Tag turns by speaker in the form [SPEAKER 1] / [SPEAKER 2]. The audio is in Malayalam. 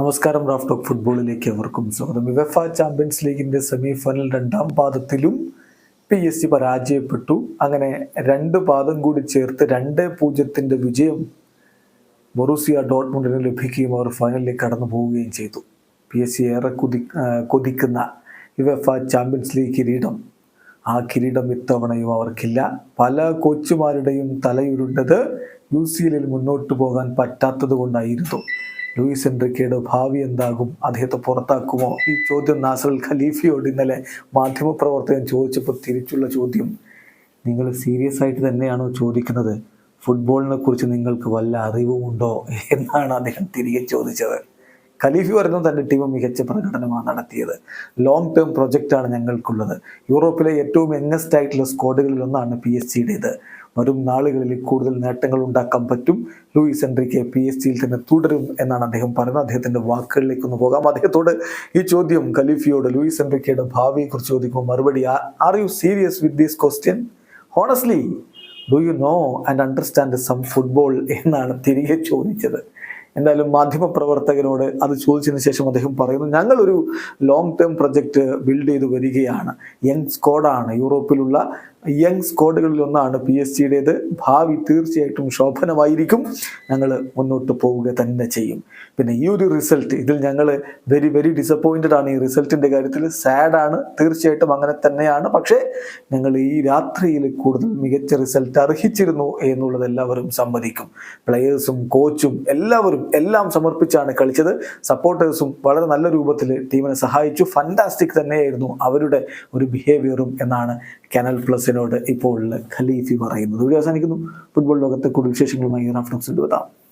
[SPEAKER 1] നമസ്കാരം റാഫ് ടോക്ക് ഫുട്ബോളിലേക്ക് അവർക്കും സ്വാഗതം. വിവഫ ചാമ്പ്യൻസ് ലീഗിന്റെ സെമി ഫൈനൽ രണ്ടാം പാദത്തിലും പി എസ് സി പരാജയപ്പെട്ടു. അങ്ങനെ രണ്ട് പാദം കൂടി ചേർത്ത് രണ്ട് പൂജ്യത്തിന്റെ വിജയം ബൊറൂസിയ ഡോട്ട്മുണ്ടിന് ലഭിക്കുകയും അവർ ഫൈനലിലേക്ക് കടന്നു പോവുകയും ചെയ്തു. പി എസ് സി ഏറെ കുതി കൊതിക്കുന്ന വിവഫ ചാമ്പ്യൻസ് ലീഗ് കിരീടം. ആ കിരീടം ഇത്തവണയും അവർക്കില്ല. പല കോച്ചുമാരുടെയും തലയുരുണ്ടത് യു സി എല്ലിൽ മുന്നോട്ട് പോകാൻ പറ്റാത്തത് കൊണ്ടായിരുന്നു. ലൂയിസ് എൻട്രിക്കയുടെ ഭാവി എന്താകും? അദ്ദേഹത്തെ പുറത്താക്കുമോ? ഈ ചോദ്യം നാസർ ഖലീഫിയോട് ഇന്നലെ മാധ്യമപ്രവർത്തകൻ ചോദിച്ചപ്പോൾ തിരിച്ചുള്ള ചോദ്യം. നിങ്ങൾ സീരിയസ് ആയിട്ട് തന്നെയാണോ ചോദിക്കുന്നത്? ഫുട്ബോളിനെ കുറിച്ച് നിങ്ങൾക്ക് വല്ല അറിവുമുണ്ടോ? എന്നാണ് അദ്ദേഹം തിരികെ ചോദിച്ചത്. ഖലീഫി പറയുന്നത് തന്റെ ടീം മികച്ച പ്രകടനമാണ് നടത്തിയത്. ലോങ് ടേം പ്രൊജക്റ്റാണ് ഞങ്ങൾക്കുള്ളത്. യൂറോപ്പിലെ ഏറ്റവും യങ്ങസ്റ്റ് ആയിട്ടുള്ള സ്ക്വാഡുകളിൽ ഒന്നാണ് പി എസ് സിയുടേത് വരും നാളുകളിൽ കൂടുതൽ നേട്ടങ്ങൾ ഉണ്ടാക്കാൻ പറ്റും. ലൂയിസ് എൻട്രിക്ക് പി എസ് സിയിൽ തന്നെ തുടരും എന്നാണ് അദ്ദേഹം പറയുന്നത്. അദ്ദേഹത്തിന്റെ വാക്കുകളിലേക്ക് ഒന്ന് പോകാം. അദ്ദേഹത്തോട് ഈ ചോദ്യം ഖലീഫിയോട് ലൂയിസ് എൻട്രിക്കയുടെ ഭാവിയെക്കുറിച്ച് ചോദിക്കുമ്പോൾ മറുപടി are you serious with these question honestly do you know and understand some football എന്നാണ് തിരികെ ചോദിച്ചത്. എന്തായാലും മാധ്യമപ്രവർത്തകനോട് അത് ചോദിച്ചതിന് ശേഷം അദ്ദേഹം പറയുന്നു ഞങ്ങളൊരു ലോങ് ടേം പ്രൊജക്റ്റ് ബിൽഡ് ചെയ്ത് വരികയാണ്. യങ് സ്കോഡാണ് യൂറോപ്പിലുള്ള യങ് സ്കോഡുകളിൽ ഒന്നാണ് പി എസ് സിയുടേത് ഭാവി തീർച്ചയായിട്ടും ശോഭനമായിരിക്കും. ഞങ്ങൾ മുന്നോട്ട് പോവുക തന്നെ ചെയ്യും. പിന്നെ ഈ ഒരു റിസൾട്ട് ഇതിൽ ഞങ്ങൾ വെരി വെരി ഡിസപ്പോയിന്റഡ് ആണ്. ഈ റിസൾട്ടിന്റെ കാര്യത്തിൽ സാഡാണ് തീർച്ചയായിട്ടും അങ്ങനെ തന്നെയാണ്. പക്ഷേ ഞങ്ങൾ ഈ രാത്രിയിൽ കൂടുതൽ മികച്ച റിസൾട്ട് അർഹിച്ചിരുന്നു എന്നുള്ളത് എല്ലാവരും സമ്മതിക്കും. പ്ലെയേഴ്സും കോച്ചും എല്ലാവരും എല്ലാം സമർപ്പിച്ചാണ് കളിച്ചത്. സപ്പോർട്ടേഴ്സും വളരെ നല്ല രൂപത്തിൽ ടീമിനെ സഹായിച്ചു. ഫന്റാസ്റ്റിക് തന്നെയായിരുന്നു അവരുടെ ഒരു ബിഹേവിയറും എന്നാണ് കനൽ പ്ലസിനോട് ഇപ്പോൾ ഖലീഫി പറയുന്നത്. അവസാനിക്കുന്നു. ഫുട്ബോൾ ലോകത്തെ കൂടുതൽ വിശേഷങ്ങളുമായി റാഫ്റ്റോക്സ് വരാം